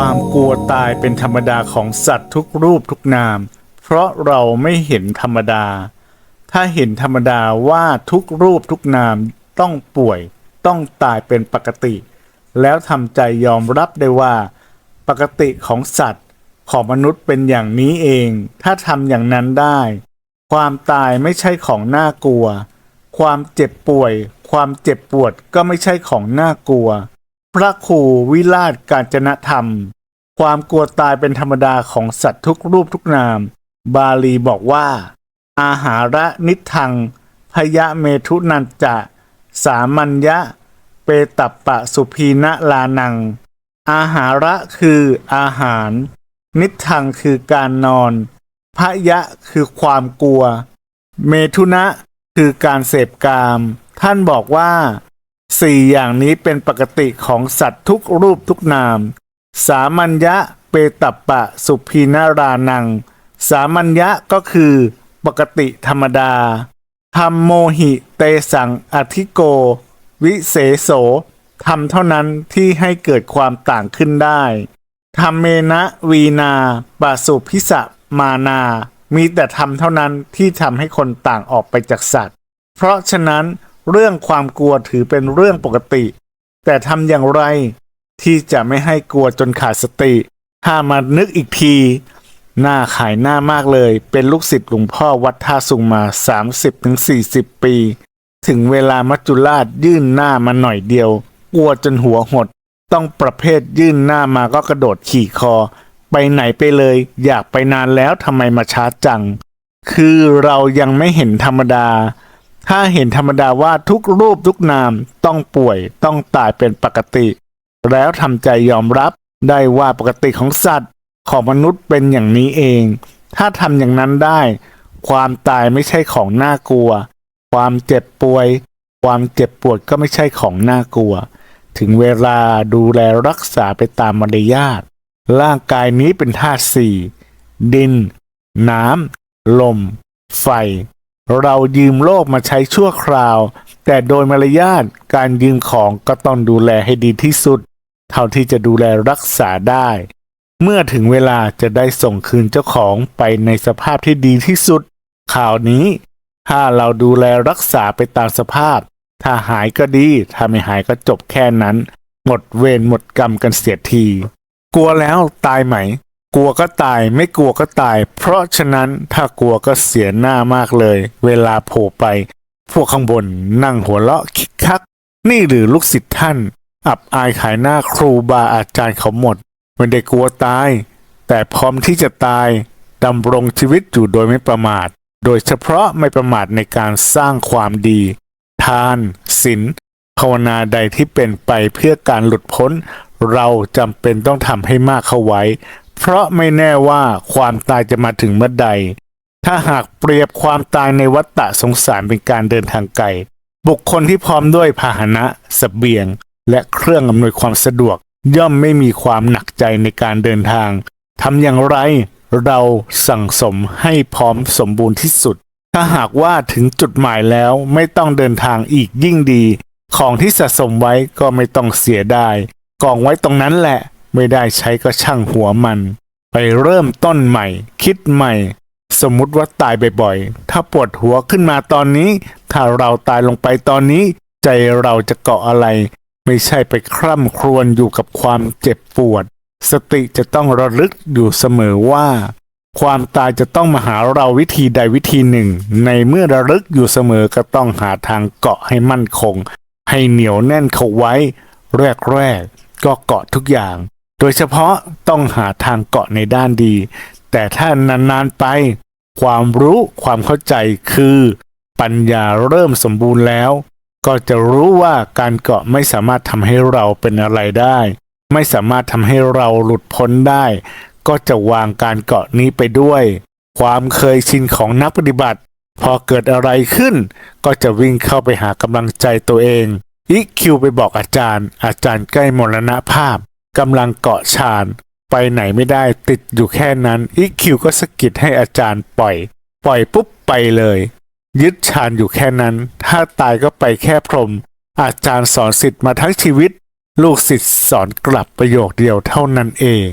ความกลัวตายเป็นธรรมดาของสัตว์ทุกรูปทุกนาม เพราะเราไม่เห็นธรรมดา ถ้าเห็นธรรมดาว่าทุกรูปทุกนามต้องป่วย ต้องตายเป็นปกติ แล้วทำใจยอมรับได้ว่า ปกติของสัตว์ของมนุษย์เป็นอย่างนี้เอง ถ้าทำอย่างนั้นได้ ความตายไม่ใช่ของน่ากลัว ความเจ็บป่วย ความเจ็บปวดก็ไม่ใช่ของน่ากลัว พระครูวิราชกาญจนธรรม ความกลัวตายเป็นธรรมดาของสัตว์ทุกรูปทุกนาม บาลีบอกว่า อาหาระนิทัง พยะเมทุนันจะ สามัญญะ เปตัปปะสุพีนลานัง อาหาระคืออาหาร นิทังคือการนอน พยะคือความกลัว เมทุนะคือการเสพกาม ท่านบอกว่า สี่อย่างนี้เป็นปกติของสัตว์ทุกรูปทุกนาม สามัญญะเปตัปปะสุพีนารานัง สามัญญะก็คือ ปกติธรรมดาธรรมโมหิเตสังอธิโก วิเศโสทำเท่านั้นที่ให้เกิดความต่างขึ้นได้ธรรมเมนะวีนาปะสุพิสะมานา มีแต่ธรรมเท่านั้นที่ทำให้คนต่างออกไปจากสัตว์ เพราะฉะนั้น เรื่องความกลัวถือเป็นเรื่องปกติ แต่ทำอย่างไรที่จะไม่ให้กลัวจนขาดสติ ถ้ามานึกอีกที หน้าขายหน้ามากเลย เป็นลูกศิษย์หลวงพ่อวัดท่าสุงมา 30-40 ปี ถึงเวลามัจจุราชยื่นหน้ามาหน่อยเดียว กลัวจนหัวหด ต้องประเภทยื่นหน้ามาก็กระโดดขี่คอ ไปไหนไปเลย อยากไปนานแล้วทำไมมาช้าจัง คือเรายังไม่เห็นธรรมดา ถ้าเห็นธรรมดาว่าทุกรูปทุกนามต้องป่วยต้องตายเป็นปกติ แล้วทำใจยอมรับได้ว่าปกติของสัตว์ของมนุษย์เป็นอย่างนี้เอง ถ้าทำอย่างนั้นได้ ความตายไม่ใช่ของน่ากลัว ความเจ็บป่วย ความเจ็บปวดก็ไม่ใช่ของน่ากลัว ถึงเวลาดูแลรักษาไปตามมารยาทร่างกายนี้เป็นธาตุสี่ดิน น้ำ ลม ไฟ เรายืมโลกมาใช้ชั่วคราว แต่โดยมารยาทการยืมของก็ต้องดูแลให้ดีที่สุด เท่าที่จะดูแลรักษาได้ เมื่อถึงเวลาจะได้ส่งคืนเจ้าของไปในสภาพที่ดีที่สุด ข่าวนี้ ถ้าเราดูแลรักษาไปตามสภาพ ถ้าหายก็ดี ถ้าไม่หายก็จบแค่นั้น หมดเวรหมดกรรมกันเสียที กลัวแล้วตายไหม กลัวก็ตายไม่กลัวก็ตาย เพราะฉะนั้นถ้ากลัวก็เสียหน้ามากเลย เวลาโผล่ไป พวกข้างบนนั่งหัวเราะคิกคัก นี่หรือลูกศิษย์ท่าน อับอายขายหน้าครูบาอาจารย์เขาหมดไม่ได้กลัวตาย แต่พร้อมที่จะตายดำรงชีวิตอยู่โดยไม่ประมาท โดยเฉพาะไม่ประมาทในการสร้างความดี ทานศีลภาวนาใดที่เป็นไปเพื่อการหลุดพ้น เราจำเป็นต้องทำให้มากเข้าไว้ เพราะไม่แน่ว่าความตายจะมาถึงเมื่อใด ถ้าหากเปรียบความตายในวัฏฏะสงสารเป็นการเดินทางไกล บุคคลที่พร้อมด้วยพาหนะสเสบียง และเครื่องอำนวยความสะดวก ย่อมไม่มีความหนักใจในการเดินทางทำอย่างไรเราสั่งสมให้พร้อมสมบูรณ์ที่สุด ถ้าหากว่าถึงจุดหมายแล้วไม่ต้องเดินทางอีกยิ่งดี ของที่สะสมไว้ก็ไม่ต้องเสียได้กองไว้ตรงนั้นแหละ ไม่ได้ใช้ก็ช่างหัวมัน ไปเริ่มต้นใหม่ คิดใหม่ สมมุติว่าตายบ่อยๆ ถ้าปวดหัวขึ้นมาตอนนี้ ถ้าเราตายลงไปตอนนี้ ใจเราจะเกาะอะไร ไม่ใช่ไปคร่ำครวญอยู่กับความเจ็บปวด สติจะต้องระลึกอยู่เสมอว่า ความตายจะต้องมาหาเราวิธีใดวิธีหนึ่ง ในเมื่อระลึกอยู่เสมอก็ต้องหาทางเกาะให้มั่นคง ให้เหนียวแน่นเข้าไว้ แรกๆกก็เกาะทุกอย่าง ดยเฉพาะต้องหาทางเกาะในด้านดี แต่ถ้านานๆไป ความรู้ความเข้าใจคือ ปัญญาเริ่มสมบูรณ์แล้ว ก็จะรู้ว่าการเกาะไม่สามารถทำให้เราเป็นอะไรได้ ไม่สามารถทำให้เราหลุดพ้นได้ ก็จะวางการเกาะนี้ไปด้วย ความเคยชินของนักปฏิบัติ พอเกิดอะไรขึ้น ก็จะวิ่งเข้าไปหากำลังใจตัวเองอีคิวไปบอกอาจารย์ อาจารย์ใกล้มรณภาพ กำลังเกาะชานไปไหนไม่ได้ติดอยู่แค่นั้นอีคิวก็สะกิดให้อาจารย์ปล่อย ปล่อยปุ๊บไปเลย ยึดชานอยู่แค่นั้น ถ้าตายก็ไปแค่พรม อาจารย์สอนสิทธิ์มาทั้งชีวิต ลูกศิษย์สอนกลับประโยคเดียวเท่านั้นเอง